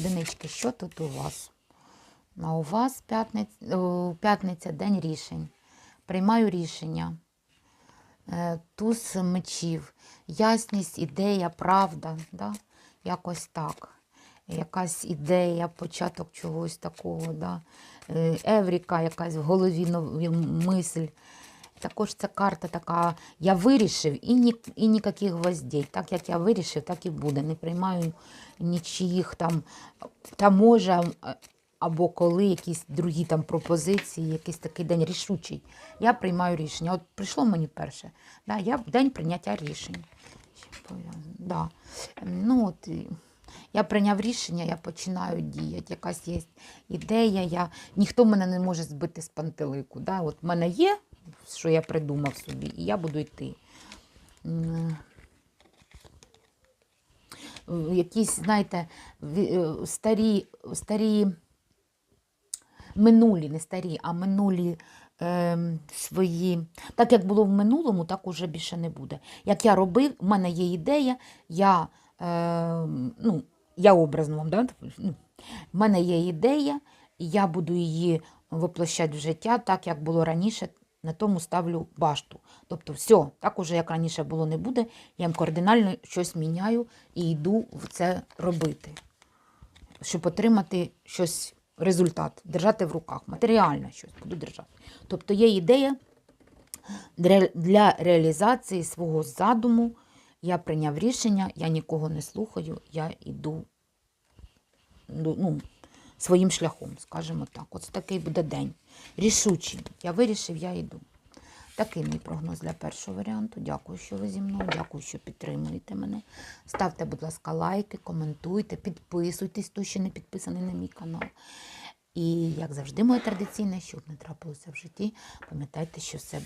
Одинички, що тут у вас? А у вас п'ятниця, п'ятниця день рішень. Приймаю рішення. Е, Туз мечів, ясність, ідея, правда. Да? Якось так. Якась ідея, початок чогось такого. Да? Е, Евріка, якась в голові мисль. Також ця карта така, я вирішив і, ні, і ніяких гвоздей. Так як я вирішив, так і буде. Не приймаю нічиїх там, та може, або коли якісь другі там пропозиції, якийсь такий день рішучий. Я приймаю рішення. От прийшло мені перше. Да, я день прийняття рішень. Да. Ну, от, я прийняв рішення, я починаю діяти. Якась є ідея, я... ніхто мене не може збити з пантелику. Да? От мене є, що я придумав собі, і я буду йти. Якісь, знаєте, е, старі, старі минулі, не старі, а минулі е, свої. Так як було в минулому, так уже більше не буде. Як я робив, в мене є ідея, я, е, ну, я образно вам, да? ну, в мене є ідея, я буду її воплощати в життя, так як було раніше. На тому ставлю башту. Тобто, все, так уже як раніше було, не буде. Я їм кардинально щось міняю і йду в це робити щоб отримати щось, результат, держати в руках, матеріальне щось буду держати. Тобто є ідея для реалізації свого задуму. Я прийняв рішення, я нікого не слухаю, я йду ну, своїм шляхом, скажімо так. Ось такий буде день. Рішучий. Я вирішив, я йду. Такий мій прогноз для першого варіанту. Дякую, що ви зі мною. Дякую, що підтримуєте мене. Ставте, будь ласка, лайки, коментуйте, підписуйтесь, хто ще не підписаний на мій канал. І, як завжди, моє традиційне, щоб не трапилося в житті, пам'ятайте, що все буде.